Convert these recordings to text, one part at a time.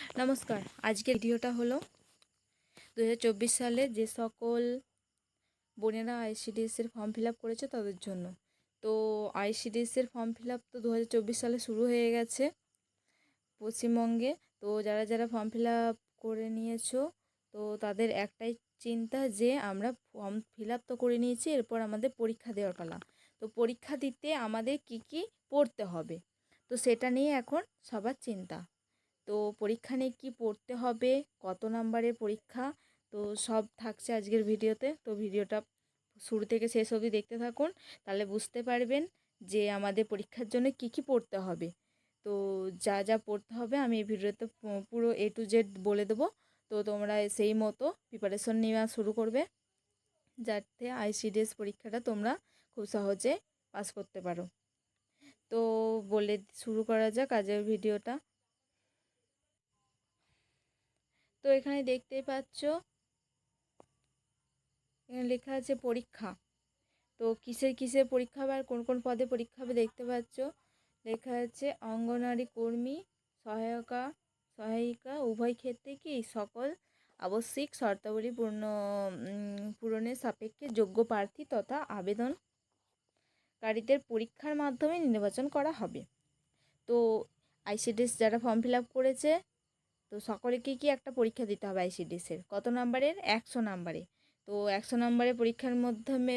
নমস্কার, আজকের ভিডিওটা হলো দু হাজার চব্বিশ সালে যে সকল বোনেরা আইসিডিএসের ফর্ম ফিল আপ করেছে তাদের জন্য। তো আইসিডিএসের ফর্ম ফিল আপ তো দু হাজার চব্বিশ সালে শুরু হয়ে গেছে পশ্চিমবঙ্গে। তো যারা যারা ফর্ম ফিল আপ করে নিয়েছো, তো তাদের একটাই চিন্তা যে আমরা ফর্ম ফিল আপ তো করে নিয়েছি, এরপর আমাদের পরীক্ষা দেওয়ার পালা। তো পরীক্ষা দিতে আমাদের কি কি পড়তে হবে? তো সেটা নিয়ে এখন সবার চিন্তা। তো পরীক্ষা নিয়ে কী পড়তে হবে? কত নাম্বারের পরীক্ষা? তো সব থাকছে আজকের ভিডিওতে। তো ভিডিওটা শুরু থেকে শেষ অবধি দেখতে থাকুন। তাহলে বুঝতে পারবেন যে আমাদের পরীক্ষার জন্য কি কি পড়তে হবে। তো যা যা পড়তে হবে আমি এই ভিডিওতে পুরো এ টু জেড বলে দেবো। তো তোমরা সেই মতো প্রিপারেশন নেওয়া শুরু করবে। যাতে আইসিডিএস পরীক্ষাটা তোমরা খুব সহজে পাস করতে পারো। তো বলে শুরু করা যাক আজকের ভিডিওটা। তো এখানে দেখতেই পাচ্ছ, এখানে লেখা আছে পরীক্ষা। তো কিসের কিসের পরীক্ষা হবে আর কোন কোন পদে পরীক্ষা হবে দেখতে পাচ্ছ? লেখা আছে অঙ্গনারী কর্মী, সহায়িকা সহায়িকা, উভয় ক্ষেত্রে কি সকল আবশ্যিক শর্তাবলী পূর্ণ পূরণের সাপেক্ষে যোগ্য প্রার্থী তথা আবেদনকারীদের পরীক্ষার মাধ্যমে নির্বাচন করা হবে। তো আইসিডিএস যারা ফর্ম ফিল আপ করেছে তো সকলকে কি একটা পরীক্ষা দিতে হবে আইসিডিএসের কত নাম্বারের? একশো নাম্বারে। তো একশো নাম্বারের পরীক্ষার মাধ্যমে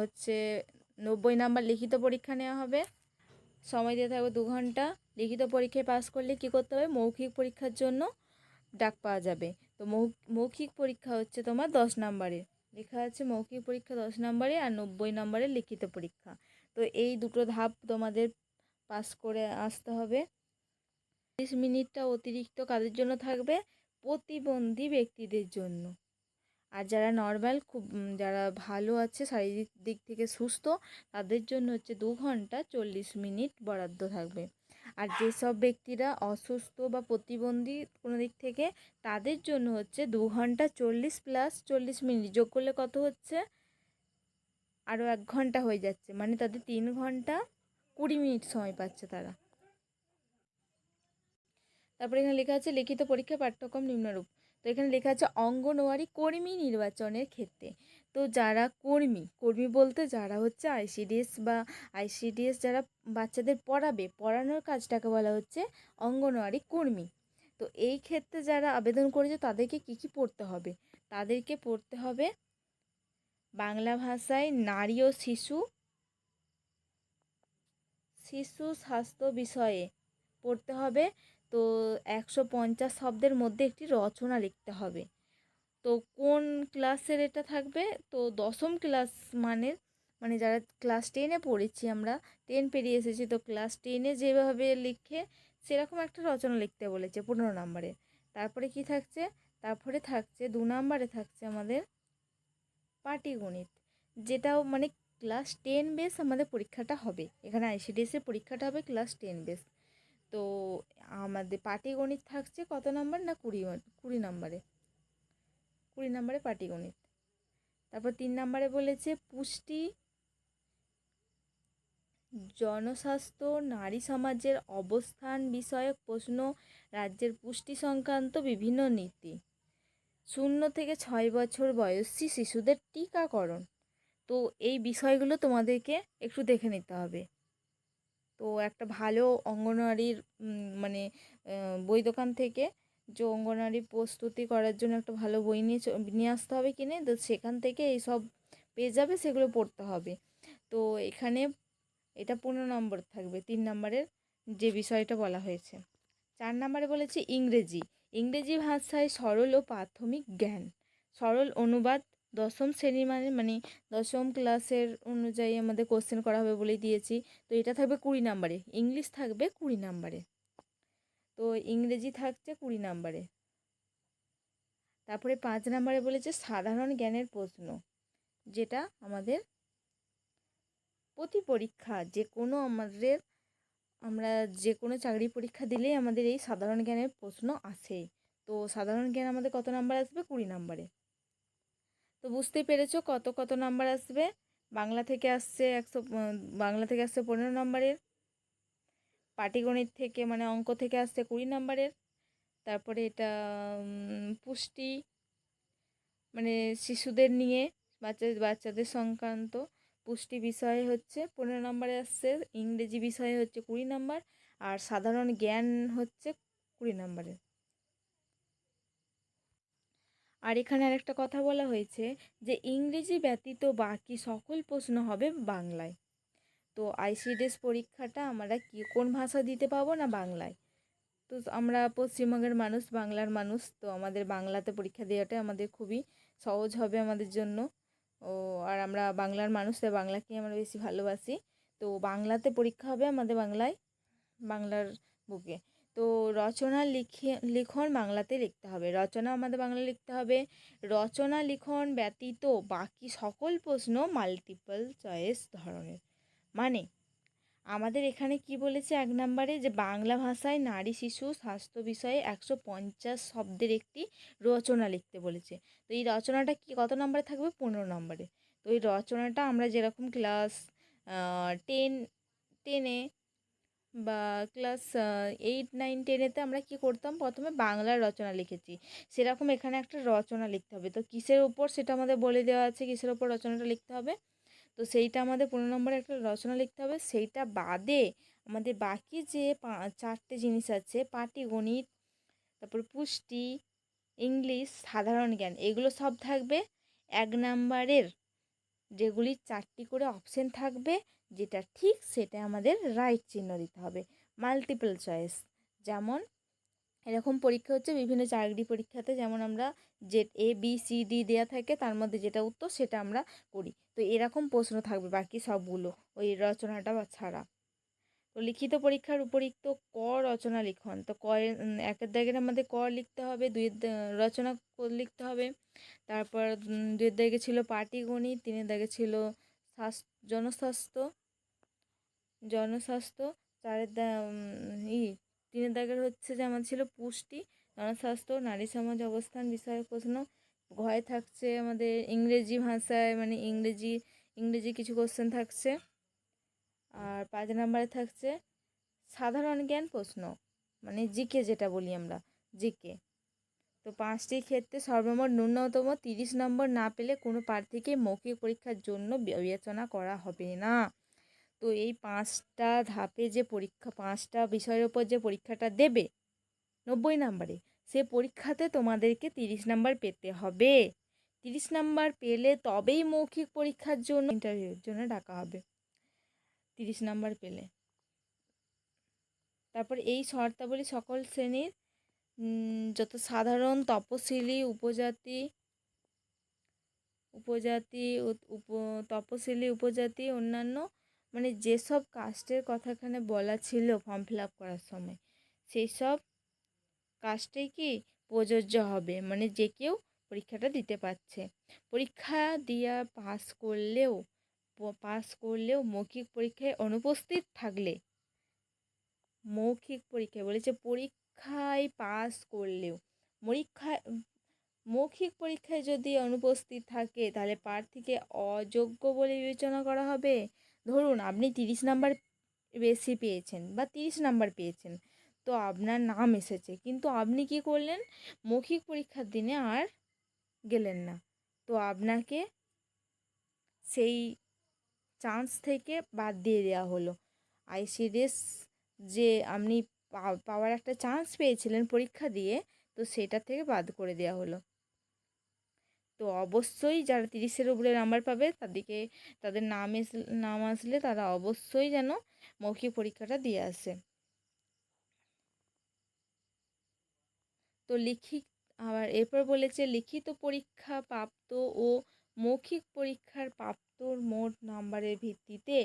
হচ্ছে নব্বই নাম্বার লিখিত পরীক্ষা নেওয়া হবে। সময় দিয়ে থাকবে দু ঘণ্টা। লিখিত পরীক্ষায় পাস করলে কি করতে হবে? মৌখিক পরীক্ষার জন্য ডাক পাওয়া যাবে। তো মৌখিক পরীক্ষা হচ্ছে তোমার দশ নাম্বারের। লেখা আছে মৌখিক পরীক্ষা দশ নাম্বারে আর নব্বই নাম্বারের লিখিত পরীক্ষা। তো এই দুটো ধাপ তোমাদের পাস করে আসতে হবে। তিরিশ মিনিটটা অতিরিক্ত কাদের জন্য থাকবে? প্রতিবন্ধী ব্যক্তিদের জন্য। আর যারা নর্মাল খুব যারা ভালো আছে, শারীরিক দিক থেকে সুস্থ, তাদের জন্য হচ্ছে দু ঘণ্টা চল্লিশ মিনিট বরাদ্দ থাকবে। আর যেসব ব্যক্তিরা অসুস্থ বা প্রতিবন্ধী কোনো দিক থেকে, তাদের জন্য হচ্ছে দু ঘণ্টা চল্লিশ প্লাস চল্লিশ মিনিট, যোগ করলে কত হচ্ছে? আরও এক ঘণ্টা হয়ে যাচ্ছে। মানে তাদের তিন ঘণ্টা কুড়ি মিনিট সময় পাচ্ছে তারা। তারপরে এখানে লেখা আছে, লিখিত পরীক্ষা পাঠ্যক্রম নিম্নরূপ। তো এখানে লেখা আছে অঙ্গনওয়াড়ি কর্মী নির্বাচনের ক্ষেত্রে। তো যারা কর্মী কর্মী বলতে যারা হচ্ছে আইসিডিএস বা আইসিডিএস যারা বাচ্চাদের পড়াবে, পড়ানোর কাজটাকে বলা হচ্ছে অঙ্গনওয়াড়ি কর্মী। তো এই ক্ষেত্রে যারা আবেদন করেছে, তাদেরকে কী কী পড়তে হবে? তাদেরকে পড়তে হবে বাংলা ভাষায় নারী ও শিশু শিশু স্বাস্থ্য বিষয়ে। পড়তে হবে তো একশো পঞ্চাশ শব্দের মধ্যে একটি রচনা লিখতে হবে। তো কোন ক্লাসের এটা থাকবে? তো দশম ক্লাস মানে মানে যারা ক্লাস টেনে পড়েছি আমরা টেন পেরিয়ে এসেছি, তো ক্লাস টেনে যেভাবে লিখে সেরকম একটা রচনা লিখতে বলেছে পনেরো নম্বরে। তারপরে কি থাকছে? তারপরে থাকছে, দু নম্বরে থাকছে আমাদের পাটিগণিত, যেটাও মানে ক্লাস টেন বেস আমাদের পরীক্ষাটা হবে। এখানে আইসিডিএসের পরীক্ষাটা হবে ক্লাস টেন বেস তো আমাদের পাটিগণিত থাকছে কত নাম্বার না কুড়ি কুড়ি নাম্বারে? কুড়ি নাম্বারে পাটিগণিত তারপর তিন নাম্বারে বলেছে পুষ্টি জনস্বাস্থ্য, নারী সমাজের অবস্থান বিষয়ক প্রশ্ন, রাজ্যের পুষ্টি সংক্রান্ত বিভিন্ন নীতি। শূন্য থেকে ছয় বছর বয়সী শিশুদের টিকাকরণ। তো এই বিষয়গুলো তোমাদেরকে একটু দেখে নিতে হবে। তো একটা ভালো অঙ্গনওয়াড়ির মানে বই দোকান থেকে যে অঙ্গনওয়াড়ি প্রস্তুতি করার জন্য একটা ভালো বই নিয়ে নিয়ে আসতে হবে কিনে, তো সেখান থেকে এই সব পেয়ে যাবে, সেগুলো পড়তে হবে। তো এখানে এটা পনেরো নম্বর থাকবে, তিন নম্বরের যে বিষয়টা বলা হয়েছে। চার নম্বরে বলেছে ইংরেজি। ইংরেজি ভাষায় সরল ও প্রাথমিক জ্ঞান। সরল অনুবাদ দশম শ্রেণির মানে মানে দশম ক্লাসের অনুযায়ী আমাদের কোশ্চেন করা হবে বলেই দিয়েছি। তো এটা থাকবে কুড়ি নাম্বারে ইংলিশ থাকবে কুড়ি নাম্বারে তো ইংরেজি থাকছে কুড়ি নাম্বারে তারপরে পাঁচ নাম্বারে বলেছে সাধারণ জ্ঞানের প্রশ্ন, যেটা আমাদের প্রতি পরীক্ষা যে কোনো আমাদের, আমরা যে কোনো চাকরি পরীক্ষা দিলেই আমাদের এই সাধারণ জ্ঞানের প্রশ্ন আসে। তো সাধারণ জ্ঞান আমাদের কত নাম্বার আসবে? কুড়ি নাম্বারে তো বুঝতেই পেরেছ কত কত নাম্বার আসবে? বাংলা থেকে আসছে একশো বাংলা থেকে আসছে পনেরো নম্বরের। পাটিগণিত থেকে মানে অঙ্ক থেকে আসছে কুড়ি নাম্বারের। তারপরে এটা পুষ্টি মানে শিশুদের নিয়ে, বাচ্চা, বাচ্চাদের সংক্রান্ত পুষ্টি বিষয়ে হচ্ছে পনেরো নম্বরে আসছে, ইংরেজি বিষয়ে হচ্ছে কুড়ি নম্বর, আর সাধারণ জ্ঞান হচ্ছে কুড়ি নম্বরের। আর এখানে আরেকটা কথা বলা হয়েছে যে ইংরেজি ব্যতীত বাকি সকল প্রশ্ন হবে বাংলায়। তো আইসিডিএস পরীক্ষাটা আমরা কি, কোন ভাষা দিতে পাবো না বাংলায়? তো আমরা পশ্চিমবঙ্গের মানুষ, বাংলার মানুষ, তো আমাদের বাংলাতে পরীক্ষা দেওয়াটা আমাদের খুবই সহজ হবে আমাদের জন্য। ও, আর আমরা বাংলার মানুষ, তাই বাংলাকে আমরা বেশি ভালোবাসি। তো বাংলাতে পরীক্ষা হবে আমাদের বাংলায়, বাংলার বুকে। তো রচনা লিখে, লিখন বাংলাতে লিখতে হবে। রচনা আমাদের বাংলা লিখতে হবে। রচনা, লিখন ব্যতীত বাকি সকল প্রশ্ন মাল্টিপল চয়েস ধরনের। মানে আমাদের এখানে কি বলেছে এক নম্বরে যে বাংলা ভাষায় নারী, শিশু স্বাস্থ্য বিষয়ে একশো পঞ্চাশ শব্দের একটি রচনা লিখতে বলেছে। তো এই রচনাটা কি, কত নম্বরে থাকবে? পনেরো নম্বরে। তো এই রচনাটা আমরা যেরকম ক্লাস টেন টেনে বা ক্লাস এইট নাইন টেনেতে আমরা কি করতাম? প্রথমে বাংলার রচনা লিখেছি। সেরকম এখানে একটা রচনা লিখতে হবে। তো কিসের ওপর সেটা আমাদের বলে দেওয়া আছে কিসের ওপর রচনাটা লিখতে হবে। তো সেইটা আমাদের পনেরো নম্বরে একটা রচনা লিখতে হবে। সেইটা বাদে আমাদের বাকি যে চারটে জিনিস আছে পাটিগণিত তারপর পুষ্টি, ইংলিশ, সাধারণ জ্ঞান, এগুলো সব থাকবে এক নাম্বারের যেগুলি চারটি করে অপশন থাকবে, যেটা ঠিক সেটা আমাদের রাইট চিহ্ন দিতে হবে। মাল্টিপল চয়েস যেমন এরকম পরীক্ষা হচ্ছে বিভিন্ন চাকরি পরীক্ষাতে, যেমন আমরা যে এ বি সি ডি দেওয়া থাকে, তার মধ্যে যেটা উত্তর সেটা আমরা করি। তো এরকম প্রশ্ন থাকবে বাকি সবগুলো, ওই রচনাটা বা ছাড়া। তো লিখিত পরীক্ষার উপরিক্ত ক রচনা লিখন। তো ক একের দাগের আমাদের ক লিখতে হবে, দুইয়ের রচনা লিখতে হবে। তারপর দুইয়ের দাগে ছিল পাটিগণিত তিনের দাগে ছিল স্বাস্থ্য জনস্বাস্থ্য জনস্বাস্থ্য, চারের দা ই, তিনের দাগের হচ্ছে যে আমার ছিল পুষ্টি, জনস্বাস্থ্য, নারী সমাজ অবস্থান বিষয়ে প্রশ্ন, ঘয়ে থাকছে আমাদের ইংরেজি ভাষায় মানে ইংরেজি ইংরেজি কিছু কোশ্চেন থাকছে। আর পাঁচ নম্বরে থাকছে সাধারণ জ্ঞান প্রশ্ন মানে জিকে যেটা বলি আমরা, জিকে। তো পাঁচটি ক্ষেত্রে সর্বমোট ন্যূনতম তিরিশ নম্বর না পেলে কোনো প্রার্থীকে মৌখিক পরীক্ষার জন্য বিবেচনা করা হবে না। তো এই পাঁচটা ধাপে যে পরীক্ষা, পাঁচটা বিষয়ের ওপর যে পরীক্ষাটা দেবে, নব্বই নাম্বারে, সে পরীক্ষাতে তোমাদেরকে তিরিশ নাম্বার পেতে হবে। তিরিশ নাম্বার পেলে তবেই মৌখিক পরীক্ষার জন্য, ইন্টারভিউর জন্য ডাকা হবে। তিরিশ নাম্বার পেলে। তারপর এই শর্তাবলী সকল শ্রেণির যত সাধারণ তপশিলি, উপজাতি উপজাতি উপ, তপশিলি, উপজাতি, অন্যান্য মানে যেসব কাস্টের কথা এখানে বলা ছিল ফর্ম ফিল আপ করার সময় সেই সব কাস্টেই কি প্রযোজ্য হবে? মানে যে কেউ পরীক্ষাটা দিতে পারছে। পরীক্ষা দিয়া পাস করলেও পাস করলেও মৌখিক পরীক্ষায় অনুপস্থিত থাকলে। মৌখিক পরীক্ষায় বলেছে পরীক্ষায় পাস করলেও। পরীক্ষায় মৌখিক পরীক্ষায় যদি অনুপস্থিত থাকে, তাহলে প্রার্থীকে অযোগ্য বলে বিবেচনা করা হবে। ধরুন, আপনি তিরিশ নাম্বার বেশি পেয়েছেন বা তিরিশ নাম্বার পেয়েছেন, তো আপনার নাম এসেছে। কিন্তু আপনি কি করলেন? মৌখিক পরীক্ষার দিনে আর গেলেন না। তো আপনাকে সেই চান্স থেকে বাদ দিয়ে দেওয়া হলো। আইসিডিএস যে আপনি পাওয়ার একটা চান্স পেয়েছিলেন পরীক্ষা দিয়ে, তো সেটা থেকে বাদ করে দেওয়া হলো। তো অবশ্যই যারা তিরিশের উপরে নাম্বার পাবে, তাদেরকে, তাদের নাম এস, নাম আসলে তারা অবশ্যই যেন মৌখিক পরীক্ষাটা দিয়ে আসে। তো লিখিত, আবার এরপর বলেছে, লিখিত পরীক্ষা প্রাপ্ত ও মৌখিক পরীক্ষার প্রাপ্তর মোট নাম্বারের ভিত্তিতে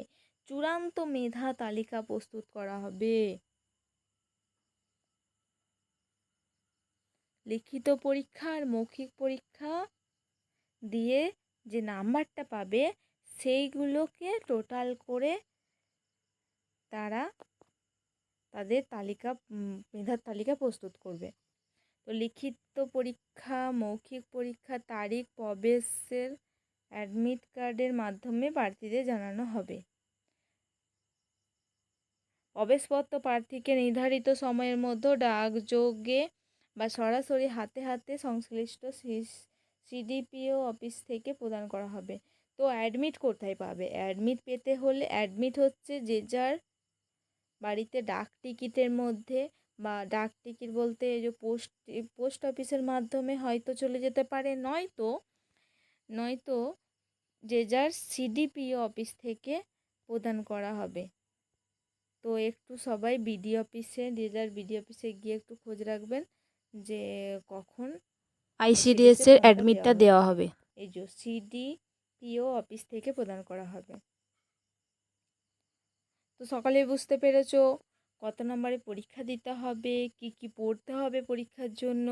চূড়ান্ত মেধা তালিকা প্রস্তুত করা হবে। লিখিত পরীক্ষা আর মৌখিক পরীক্ষা দিয়ে যে নাম্বারটা পাবে, সেইগুলোকে টোটাল করে তারা তাদের তালিকা মেধার তালিকা প্রস্তুত করবে। তো লিখিত পরীক্ষা, মৌখিক পরীক্ষা, তারিখ, প্রবেশের অ্যাডমিট কার্ডের মাধ্যমে প্রার্থীদের জানানো হবে। প্রবেশপত্র প্রার্থীকে নির্ধারিত সময়ের মধ্যে ডাকযোগে বা সরাসরি হাতে হাতে সংশ্লিষ্ট সিডিপিও অফিস থেকে প্রদান করা হবে। তো অ্যাডমিট কোথায় পাবে? অ্যাডমিট পেতে হলে অ্যাডমিট হচ্ছে যে যার বাড়িতে ডাক টিকিটের মধ্যে বা ডাক টিকিট বলতে এই যে পোস্ট পোস্ট অফিসের মাধ্যমে হয়তো চলে যেতে পারে। নয়তো নয়তো যে যার সিডিপিও অফিস থেকে প্রদান করা হবে। তো একটু সবাই বিডি অফিসে যে যার বিডি অফিসে গিয়ে একটু খোঁজ রাখবেন যে কখন আইসিডিএস এর অ্যাডমিটটা দেওয়া হবে। এই যে সিডিপিও অফিস থেকে প্রদান করা হবে। তো সকালে বুঝতে পেরেছ কত নম্বরে পরীক্ষা দিতে হবে, কি কি পড়তে হবে পরীক্ষার জন্য,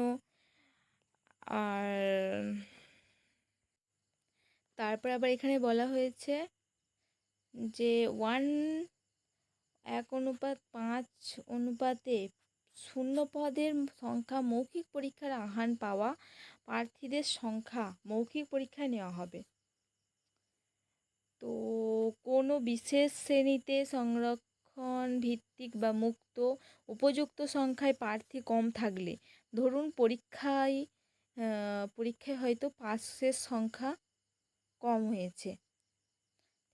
আর তারপর আবার এখানে বলা হয়েছে যে ওয়ান এক অনুপাত পাঁচ অনুপাতে শূন্য পদের সংখ্যা মৌখিক পরীক্ষার আহ্বান পাওয়া প্রার্থীদের সংখ্যা মৌখিক পরীক্ষায় নেওয়া হবে। তো কোনো বিশেষ শ্রেণীতে সংরক্ষণ ভিত্তিক বা মুক্ত, উপযুক্ত সংখ্যায় প্রার্থী কম থাকলে, ধরুন পরীক্ষায় পরীক্ষায় হয়তো পাশের সংখ্যা কম হয়েছে।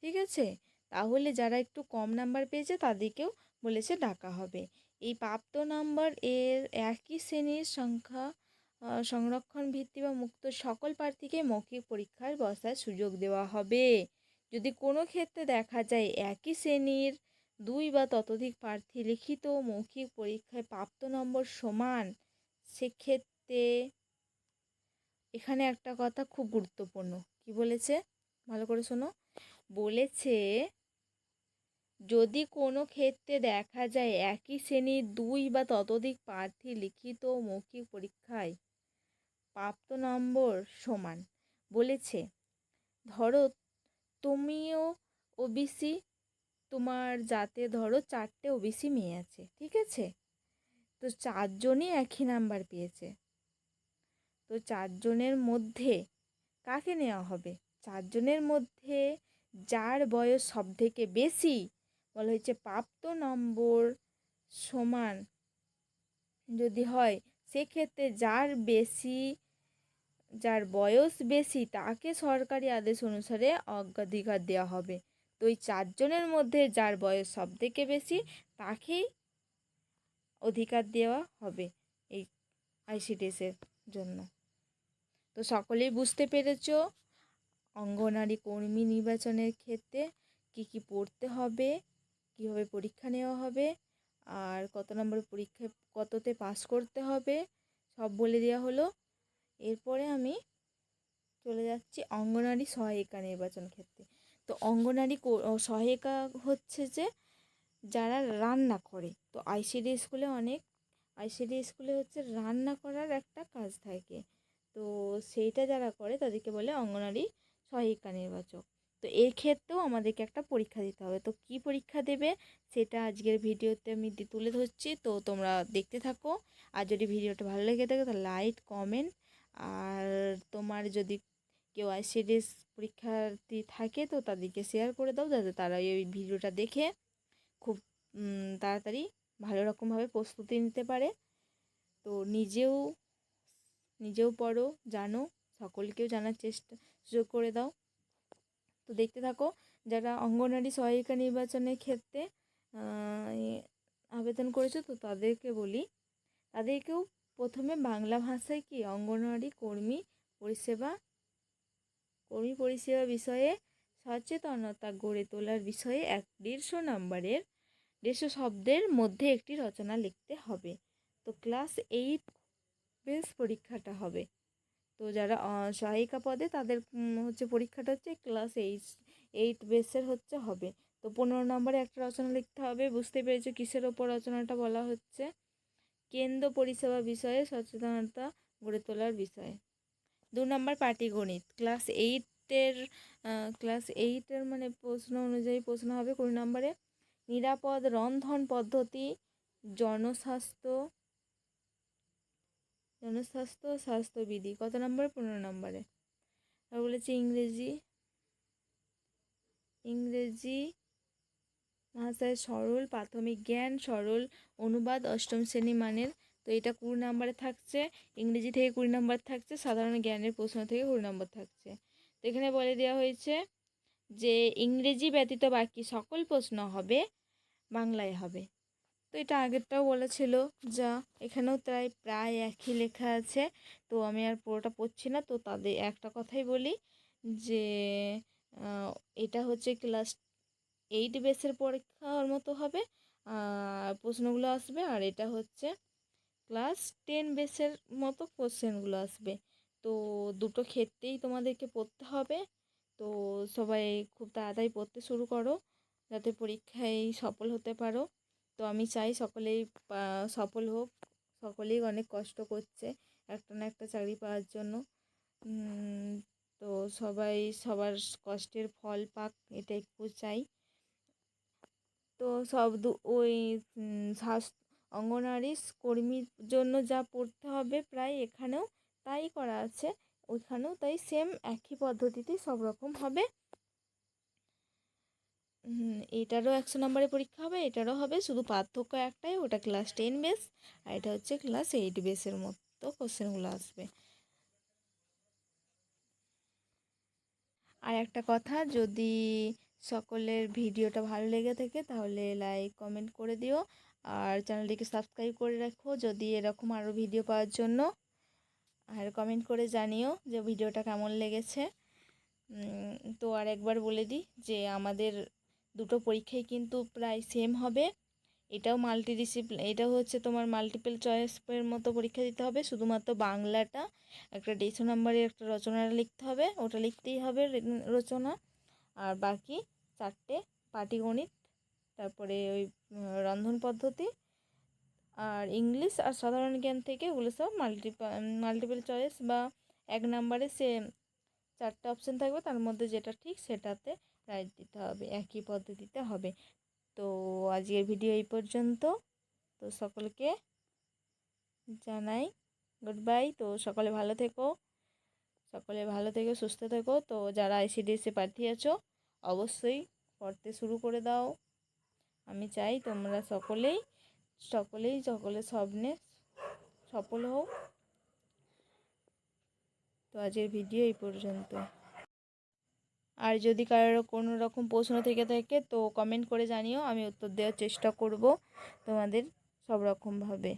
ঠিক আছে? তাহলে যারা একটু কম নাম্বার পেয়েছে তাদেরকেও বলেছে ডাকা হবে। এই প্রাপ্ত নাম্বার এর একই শ্রেণির সংখ্যা সংরক্ষণ ভিত্তি বা মুক্ত সকল প্রার্থীকে মৌখিক পরীক্ষার বসার সুযোগ দেওয়া হবে। যদি কোনো ক্ষেত্রে দেখা যায় একই শ্রেণির দুই বা ততোধিক প্রার্থী লিখিত মৌখিক পরীক্ষায় প্রাপ্ত নম্বর সমান, সেক্ষেত্রে এখানে একটা কথা খুব গুরুত্বপূর্ণ। কি বলেছে? ভালো করে শোনো। বলেছে, যদি কোনো ক্ষেত্রে দেখা যায় একই শ্রেণির দুই বা ততোধিক প্রার্থী লিখিত মৌখিক পরীক্ষায় প্রাপ্ত নম্বর সমান, বলেছে, ধরো, তুমিও ওবিসি তোমার যাতে ধরো চারটে ওবিসি মেয়ে আছে, ঠিক আছে? তো চারজনই একই নাম্বার পেয়েছে। তো চারজনের মধ্যে কাকে নেওয়া হবে? চারজনের মধ্যে যার বয়স সব থেকে বেশি, বলা হয়েছে প্রাপ্ত নম্বর সমান যদি হয়, সেক্ষেত্রে যার বেশি, যার বয়স বেশি তাকে সরকারি আদেশ অনুসারে অগ্রাধিকার দেওয়া হবে। তো এই চারজনের মধ্যে যার বয়স সব থেকে বেশি, তাকেই অধিকার দেওয়া হবে এই আইসিডিএসের জন্য। তো সকলেই বুঝতে পেরেছ অঙ্গনারী কর্মী নির্বাচনের ক্ষেত্রে কি কি পড়তে হবে, কীভাবে পরীক্ষা নেওয়া হবে, আর কত নম্বর পরীক্ষায় কততে পাস করতে হবে, সব বলে দেওয়া হলো। এরপরে আমি চলে যাচ্ছি অঙ্গনারী সহায়িকা নির্বাচন ক্ষেত্রে। তো অঙ্গনারী সহায়িকা হচ্ছে যে যারা রান্না করে। তো আইসিডি স্কুলে অনেক, আইসিডি স্কুলে হচ্ছে রান্না করার একটা কাজ থাকে। তো সেইটা যারা করে তাদেরকে বলে অঙ্গনারী সহায়িকা নির্বাচক। তো এর ক্ষেত্রেও আমাদেরকে একটা পরীক্ষা দিতে হবে। তো কি পরীক্ষা দেবে সেটা আজকের ভিডিওতে আমি তুলে ধরছি। তো তোমরা দেখতে থাকো। আর যদি ভিডিওটা ভালো লেগে থাকে তাহলে লাইক, কমেন্ট, আর তোমার যদি কেউ আইসিডিএস পরীক্ষার্থী থাকে তো তাদেরকে শেয়ার করে দাও যাতে তারা এই ভিডিওটা দেখে খুব তাড়াতাড়ি ভালো রকমভাবে প্রস্তুতি নিতে পারে। তো নিজেও নিজেও পড়ো, জানো, সকলকেও জানার চেষ্টা, সুযোগ করে দাও। তো দেখতে থাকো, যারা অঙ্গনওয়াড়ি সহায়িকা নির্বাচনের ক্ষেত্রে আবেদন করেছ তো তাদেরকে বলি, তাদেরকেও প্রথমে বাংলা ভাষায় কি অঙ্গনওয়াড়ি কর্মী পরিষেবা কর্মী পরিষেবা বিষয়ে সচেতনতা গড়ে তোলার বিষয়ে এক দেড়শো নম্বরের দেড়শো শব্দের মধ্যে একটি রচনা লিখতে হবে। তো ক্লাস এইট বেস পরীক্ষাটা হবে। তো যারা সহায়িকা পদে তাদের হচ্ছে পরীক্ষাটা হচ্ছে ক্লাস এইট এইট বেসের হচ্ছে হবে। তো পনেরো নম্বরে একটা রচনা লিখতে হবে। বুঝতে পেরেছ কিসের ওপর রচনাটা বলা হচ্ছে? কেন্দ্র পরিষেবা বিষয়ে সচেতনতা গড়ে তোলার বিষয়ে। দু নম্বর পাটিগণিত ক্লাস এইটের ক্লাস এইটের মানে প্রশ্ন অনুযায়ী প্রশ্ন হবে কুড়ি নম্বরে। নিরাপদ রন্ধন পদ্ধতি, জনস্বাস্থ্য জনস্বাস্থ্য স্বাস্থ্যবিধি, কত নম্বরে? পনেরো নম্বরে। আর বলেছে ইংরেজি ইংরেজি ভাষায় সরল, প্রাথমিক জ্ঞান সরল, অনুবাদ অষ্টম শ্রেণি মানের তো এটা কুড়ি নাম্বারে থাকছে, ইংরেজি থেকে কুড়ি নাম্বার থাকছে, সাধারণ জ্ঞানের প্রশ্ন থেকে কুড়ি নম্বর থাকছে। তো এখানে বলে দেওয়া হয়েছে যে, ইংরেজি ব্যতীত বাকি সকল প্রশ্ন হবে, বাংলায় হবে। তো এটা আগেরটাও বলা ছিল, যা এখানেও তাই প্রায় একই লেখা আছে। তো আমি আর পুরোটা পড়ছি না, তো তাদের একটা কথাই বলি যে এটা হচ্ছে ক্লাস এইট বেসের পরীক্ষার মতো হবে প্রশ্নগুলো আসবে, আর এটা হচ্ছে ক্লাস টেন বেসের মতো কোশ্চেনগুলো আসবে। তো দুটো ক্ষেত্রেই তোমাদেরকে পড়তে হবে। তো সবাই খুব তাড়াতাড়ি পড়তে শুরু করো, যাতে পরীক্ষায় সফল হতে পারো। তো আমি চাই সকলেই সফল হোক। সকলেই অনেক কষ্ট করছে একটা না একটা চাকরি পাওয়ার জন্য। তো সবাই সবার কষ্টের ফল পাক, এটা একটু চাই। তো সব ওই স্বাস্থ্য অঙ্গনারী কর্মীর জন্য যা পড়তে হবে প্রায় এখানেও তাই করা আছে। ওইখানেও তাই সেম একই পদ্ধতিতেই সব রকম হবে। এটারও একশো নম্বরের পরীক্ষা হবে, এটারও হবে। শুধু পার্থক্য একটাই, ওটা ক্লাস টেন বেস আর এটা হচ্ছে ক্লাস এইট বেসের মতো কোশ্চেনগুলো আসবে। আর একটা কথা, যদি সকলের ভিডিওটা ভালো লেগে থাকে তাহলে লাইক কমেন্ট করে দিও। আর চ্যানেলটিকে সাবস্ক্রাইব করে রাখো যদি এরকম আরও ভিডিও পাওয়ার জন্য। আর কমেন্ট করে জানিও যে ভিডিওটা কেমন লেগেছে। তো আর একবার বলে দিই যে আমাদের দুটো পরীক্ষাই কিন্তু প্রায় সেম হবে। এটাও মাল্টি ডিসিপ্লিন এটাও হচ্ছে তোমার মাল্টিপল চয়েসের মতো পরীক্ষা দিতে হবে। শুধুমাত্র বাংলাটা, একটা দেড়শো নম্বরের একটা রচনা লিখতে হবে, ওটা লিখতেই হবে রচনা। আর বাকি চারটে পাটিগণিত তারপরে ওই রন্ধন পদ্ধতি আর ইংলিশ আর সাধারণ জ্ঞান থেকে ওগুলো সব মাল্টি মাল্টিপল চয়েস বা এক নাম্বারে সে চারটে অপশন থাকবে, তার মধ্যে যেটা ঠিক সেটাতে রাইট দিতে হবে, একই পদ্ধতিতে হবে। তো আজকের ভিডিও এই পর্যন্ত। তো সকলকে জানাই গুড বাই তো সকলে ভালো থেকো, সকলে ভালো থেকো, সুস্থ থেকো। তো যারা আইসিডিএসে প্রার্থী আছো অবশ্যই পড়তে শুরু করে দাও। আমি চাই তোমরা সকলেই সকলেই সকলে স্বপ্নে সফল হও। তো আজকের ভিডিও এই পর্যন্ত। আর যদি কারোর কোনো রকম প্রশ্ন থেকে থাকে তো কমেন্ট করে জানিও, আমি উত্তর দেওয়ার চেষ্টা করব তোমাদের সব রকমভাবে।